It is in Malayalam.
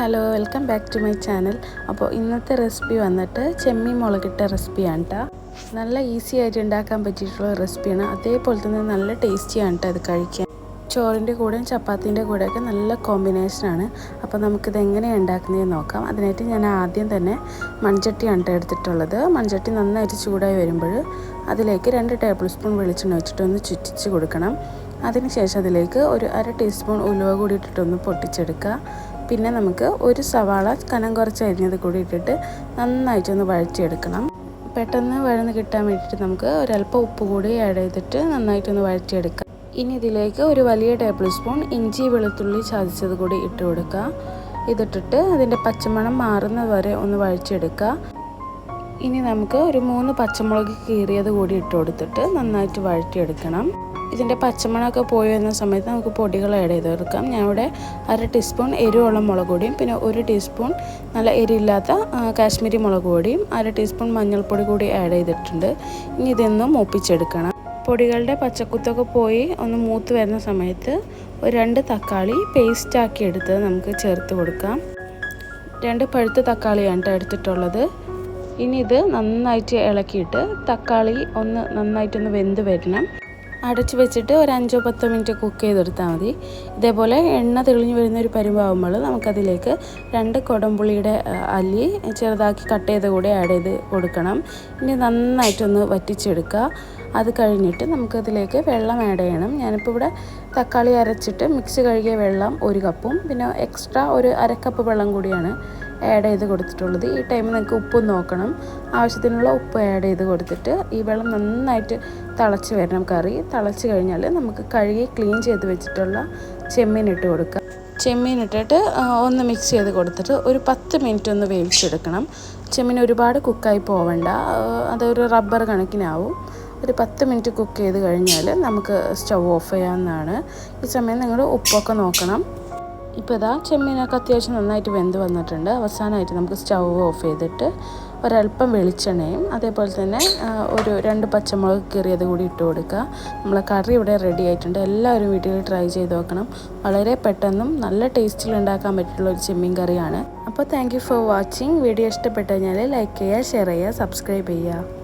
Hello welcome back to my channel. അപ്പോൾ ഇന്നത്തെ റെസിപ്പി വന്നിട്ട് ചെമ്മീൻ മുളകിട്ട റെസിപ്പിയാണ് കേട്ടോ നല്ല ഈസി ആയിട്ട് ഉണ്ടാക്കാൻ പറ്റിയിട്ടുള്ള റെസിപ്പിയാണ്. അതേപോലെ തന്നെ നല്ല ടേസ്റ്റിയാണ് കേട്ടോ അത് കഴിക്കാൻ. ചോറിന്റെ കൂടെയും ചപ്പാത്തിന്റെ കൂടെയൊക്കെ നല്ല കോമ്പിനേഷനാണ് അപ്പോൾ നമുക്കിത് എങ്ങനെയാണ് ഉണ്ടാക്കുന്നതെന്ന് നോക്കാം. അതിനായിട്ട് ഞാൻ ആദ്യം തന്നെ മൺചട്ടിയാണ് കേട്ടോ എടുത്തിട്ടുള്ളത്. മൺചട്ടി നന്നായിട്ട് ചൂടായി വരുമ്പോൾ അതിലേക്ക് രണ്ട് ടേബിൾ സ്പൂൺ വെളിച്ചെണ്ണ വെച്ചിട്ട് ഒന്ന് ചുറ്റിച്ച് കൊടുക്കണം. അതിനുശേഷം അതിലേക്ക് ഒരു അര ടീസ്പൂൺ ഉലുവ കൂടി ഇട്ടിട്ടൊന്ന് പൊട്ടിച്ചെടുക്കുക. പിന്നെ നമുക്ക് ഒരു സവാള കനം കുറച്ച് അരിഞ്ഞത് കൂടി ഇട്ടിട്ട് നന്നായിട്ടൊന്ന് വഴറ്റിയെടുക്കണം. പെട്ടെന്ന് വഴന്ന് കിട്ടാൻ വേണ്ടിയിട്ട് നമുക്ക് ഒരല്പം ഉപ്പ് കൂടി ആഡ് ചെയ്തിട്ട് നന്നായിട്ടൊന്ന് വഴറ്റിയെടുക്കാം. ഇനി ഇതിലേക്ക് ഒരു വലിയ ടേബിൾ സ്പൂൺ ഇഞ്ചി വെളുത്തുള്ളി ചതച്ചത് കൂടി ഇട്ട് കൊടുക്കുക ഇതിട്ടിട്ട് അതിന്റെ പച്ചമണം മാറുന്നത് വരെ ഒന്ന് വഴച്ചെടുക്കുക ഇനി നമുക്ക് ഒരു മൂന്ന് പച്ചമുളക് കീറിയത് കൂടി ഇട്ട് കൊടുത്തിട്ട് നന്നായിട്ട് വഴറ്റിയെടുക്കണം. ഇതിന്റെ പച്ചമണമൊക്കെ പോയി വരുന്ന സമയത്ത് നമുക്ക് പൊടികൾ ആഡ് ചെയ്ത് കൊടുക്കാം. ഞാൻ ഇവിടെ അര ടീസ്പൂൺ എരിവുള്ള മുളക് പൊടിയും പിന്നെ ഒരു ടീസ്പൂൺ നല്ല എരിയില്ലാത്ത കാശ്മീരി മുളക് പൊടിയും അര ടീസ്പൂൺ മഞ്ഞൾപ്പൊടി കൂടി ആഡ് ചെയ്തിട്ടുണ്ട്. ഇനി ഇതൊന്ന് മൂപ്പിച്ചെടുക്കണം. പൊടികളുടെ പച്ചക്കുത്തൊക്കെ പോയി ഒന്ന് മൂത്ത് വരുന്ന സമയത്ത് ഒരു രണ്ട് തക്കാളി പേസ്റ്റാക്കി എടുത്ത് നമുക്ക് ചേർത്ത് കൊടുക്കാം. രണ്ട് പഴുത്ത തക്കാളിയാണ് കേട്ടോ എടുത്തിട്ടുള്ളത്. ഇനി ഇത് നന്നായിട്ട് ഇളക്കിയിട്ട് തക്കാളി ഒന്ന് നന്നായിട്ടൊന്ന് വെന്ത് വരണം. അടച്ചു വെച്ചിട്ട് ഒരു അഞ്ചോ പത്തോ മിനിറ്റ് കുക്ക് ചെയ്തെടുത്താൽ മതി. ഇതേപോലെ എണ്ണ തെളിഞ്ഞു വരുന്ന ഒരു പരിവാകുമ്പോൾ നമുക്കതിലേക്ക് രണ്ട് കൊടംപുളിയുടെ അല്ലി ചെറുതാക്കി കട്ട് ചെയ്ത് കൂടെ ആഡ് ചെയ്ത് കൊടുക്കണം. ഇനി നന്നായിട്ടൊന്ന് വറ്റിച്ചെടുക്കുക. അത് കഴിഞ്ഞിട്ട് നമുക്കതിലേക്ക് വെള്ളം ആഡ് ചെയ്യണം. ഞാനിപ്പോൾ ഇവിടെ തക്കാളി അരച്ചിട്ട് മിക്സ് കഴുകിയ വെള്ളം ഒരു കപ്പും പിന്നെ എക്സ്ട്രാ ഒരു അരക്കപ്പ് വെള്ളം കൂടിയാണ് ആഡ് ചെയ്ത് കൊടുത്തിട്ടുള്ളത്. ഈ ടൈമിൽ നിങ്ങൾക്ക് ഉപ്പ് നോക്കണം. ആവശ്യത്തിനുള്ള ഉപ്പ് ആഡ് ചെയ്ത് കൊടുത്തിട്ട് ഈ വെള്ളം നന്നായിട്ട് തിളച്ച് വരണം കറി. തിളച്ച് കഴിഞ്ഞാൽ നമുക്ക് കഴുകി ക്ലീൻ ചെയ്ത് വെച്ചിട്ടുള്ള ചെമ്മീൻ ഇട്ട് കൊടുക്കുക ചെമ്മീൻ ഇട്ടിട്ട് ഒന്ന് മിക്സ് ചെയ്ത് കൊടുത്തിട്ട് ഒരു പത്ത് മിനിറ്റ് ഒന്ന് വേവിച്ചെടുക്കണം. ചെമ്മീൻ ഒരുപാട് കുക്കായി പോവണ്ട. അതൊരു റബ്ബർ കണക്കിനാവും. ഒരു പത്ത് മിനിറ്റ് കുക്ക് ചെയ്ത് കഴിഞ്ഞാൽ നമുക്ക് സ്റ്റവ് ഓഫ് ചെയ്യാവുന്നതാണ്. ഈ സമയം നിങ്ങൾ ഉപ്പൊക്കെ നോക്കണം. ഇപ്പോൾ ഇതാ ചെമ്മീനൊക്കെ അത്യാവശ്യം നന്നായിട്ട് വെന്ത് വന്നിട്ടുണ്ട്. അവസാനമായിട്ട് നമുക്ക് സ്റ്റൗ ഓഫ് ചെയ്തിട്ട് ഒരല്പം വെളിച്ചെണ്ണയും അതേപോലെ തന്നെ ഒരു രണ്ട് പച്ചമുളക് കീറിയത് കൂടി ഇട്ട് കൊടുക്കുക. നമ്മളെ കറി ഇവിടെ റെഡി ആയിട്ടുണ്ട്. എല്ലാവരും വീട്ടിൽ ട്രൈ ചെയ്ത് നോക്കണം. വളരെ പെട്ടെന്നും നല്ല ടേസ്റ്റിൽ ഉണ്ടാക്കാൻ പറ്റിയിട്ടുള്ള ഒരു ചെമ്മീൻ കറിയാണ്. അപ്പോൾ താങ്ക് ഫോർ വാച്ചിങ് വീഡിയോ ഇഷ്ടപ്പെട്ടു കഴിഞ്ഞാൽ ലൈക്ക് ചെയ്യുക ഷെയർ ചെയ്യുക സബ്സ്ക്രൈബ് ചെയ്യുക.